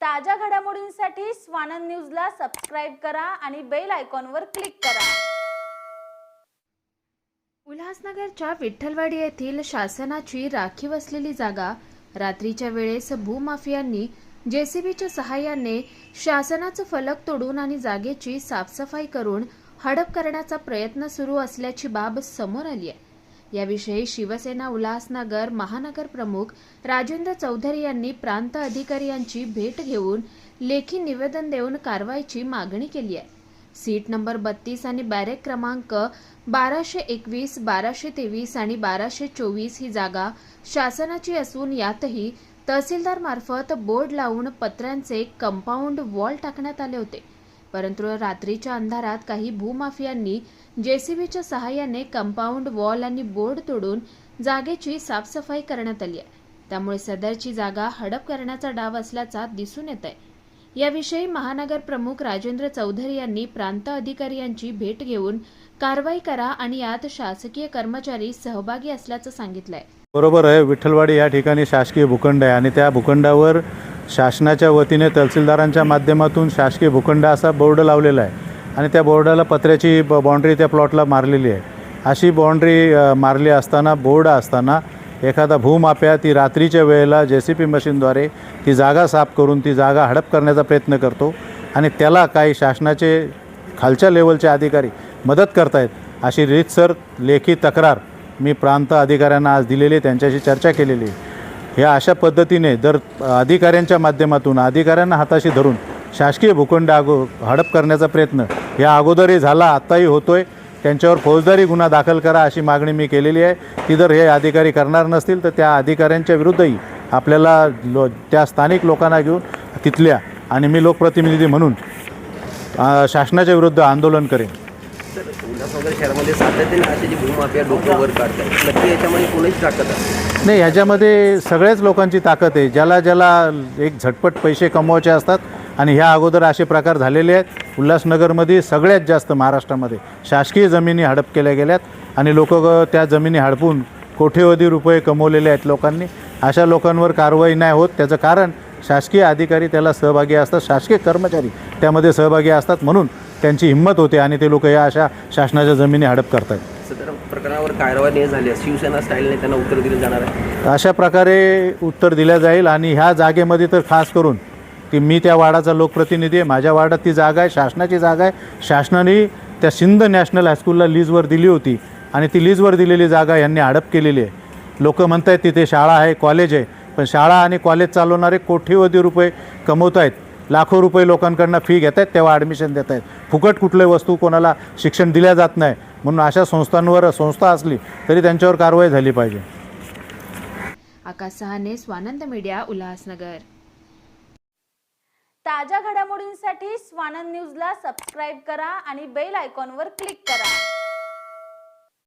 ताज्या घडामोडींसाठी स्वानंद न्यूजला सबस्क्राईब करा आणि बेल आयकॉनवर क्लिक करा. उल्हासनगरच्या विठ्ठलवाडी येथील शासनाची राखीव असलेली जागा रात्रीच्या वेळेस भूमाफियांनी जेसीबीच्या सहाय्याने शासनाचं फलक तोडून आणि जागेची साफसफाई करून हडप करण्याचा प्रयत्न सुरू असल्याची बाब समोर आली आहे. याविषयी शिवसेना उल्हासनगर महानगर प्रमुख राजेंद्र चौधरी यांनी प्रांत अधिकारी यांची भेट घेऊन लेखी निवेदन देऊन कारवाईची मागणी केली आहे. सीट नंबर बत्तीस आणि बॅरेक क्रमांक बाराशे एकवीस बाराशे तेवीस आणि बाराशे चोवीस ही जागा शासनाची असून यातही तहसीलदार मार्फत बोर्ड लावून पत्र्यांचे कंपाऊंड वॉल टाकण्यात आले होते. परंतु रात्रीच्या अंधारात काही भूमाफियांनी जेसीबीच्या सहाय्याने कंपाऊंड वॉल आणि बोर्ड तोडून जागेची साफसफाई करण्यात आली आहे. त्यामुळे सदरची जागा हडप करण्याचा डाव असल्याचा दिसून येत आहे याविषयी महानगर प्रमुख राजेंद्र चौधरी यांनी प्रांत अधिकारी यांची भेट घेऊन कारवाई करा आणि यात शासकीय कर्मचारी सहभागी असल्याचं सांगितलंय. बरोबर आहे. विठ्ठलवाडी या ठिकाणी शासकीय भूखंड आहे आणि त्या भूखंडावर शासनाच्या वतीने तहसीलदारांच्या माध्यमातून शासकीय भूखंड असा बोर्ड लावलेला आहे आणि त्या बोर्डाला पत्र्याची ब बाँड्री त्या प्लॉटला मारलेली आहे. अशी बाँड्री मारली असताना बोर्ड असताना एखादा भूमाप्या ती रात्रीच्या वेळेला जे सी पी मशीनद्वारे ती जागा साफ करून ती जागा हडप करण्याचा प्रयत्न करतो आणि त्याला काही शासनाचे खालच्या लेवलचे अधिकारी मदत करतायत अशी रीतसर लेखी तक्रार मी प्रांत अधिकाऱ्यांना आज दिलेली आहे, त्यांच्याशी चर्चा केलेली ह्या अशा पद्धतीने जर अधिकाऱ्यांच्या माध्यमातून अधिकाऱ्यांना हाताशी धरून शासकीय भूखंड अगो हडप करण्याचा प्रयत्न या अगोदरही झाला आत्ताही होतोय. त्यांच्यावर फौजदारी गुन्हा दाखल करा अशी मागणी मी केलेली आहे. ती जर हे अधिकारी करणार नसतील तर त्या अधिकाऱ्यांच्या विरुद्धही आपल्याला लो त्या स्थानिक लोकांना घेऊन तिथल्या आणि मी लोकप्रतिनिधी म्हणून शासनाच्या विरुद्ध आंदोलन करेन. उल्हासनगर शहरामध्ये सातत्याने जी भूमाफिया डोकं वर नक्की याच्यामध्ये ताकद आहे? नाही ह्याच्यामध्ये सगळ्याच लोकांची ताकद आहे. ज्याला ज्याला एक झटपट पैसे कमवायचे असतात आणि ह्या अगोदर असे प्रकार झालेले आहेत उल्हासनगरमध्ये सगळ्यात जास्त महाराष्ट्रामध्ये शासकीय जमिनी हडप केल्या गेल्यात आणि लोक त्या जमिनी हडपून कोठेवधी रुपये कमवलेले आहेत लोकांनी. अशा लोकांवर कारवाई नाही होत. त्याचं कारण शासकीय अधिकारी त्याला सहभागी असतात शासकीय कर्मचारी त्यामध्ये सहभागी असतात म्हणून त्यांची हिंमत होते आणि ते लोक या अशा शासनाच्या जमिनी हडप करतात सदर प्रकरणावर कारवाई झाली आहे. शिवसेना स्टाईलने त्यांना उत्तर दिलं जाणार आहे. अशा प्रकारे उत्तर दिल्या जाईल आणि ह्या जागेमध्ये तर खास करून की मी त्या वार्डाचा लोकप्रतिनिधी आहे. माझ्या वार्डात ती जागा आहे शासनाची जागा आहे. शासनाने त्या सिंध नॅशनल हायस्कूलला लीजवर दिली होती आणि ती लीजवर दिलेली जागा यांनी हडप केलेली आहे. लोक म्हणत आहेत तिथे शाळा आहे कॉलेज आहे. पण शाळा आणि कॉलेज चालवणारे कोट्यवधी रुपये कमवत आहेत लाखो रुपये लोकांकडनं फी घेत आहेत तेव्हा ॲडमिशन देत आहेत फुकट कुठले वस्तू कोणाला शिक्षण दिल्या जात नाही म्हणून अशा संस्थांवर संस्था असली तरी त्यांच्यावर कारवाई झाली पाहिजे. आकाश सहाने स्वानंद मीडिया उल्हासनगर. ताज्या घडामोडींसाठी स्वानंद न्यूजला सबस्क्राईब करा आणि बेल आयकॉनवर क्लिक करा.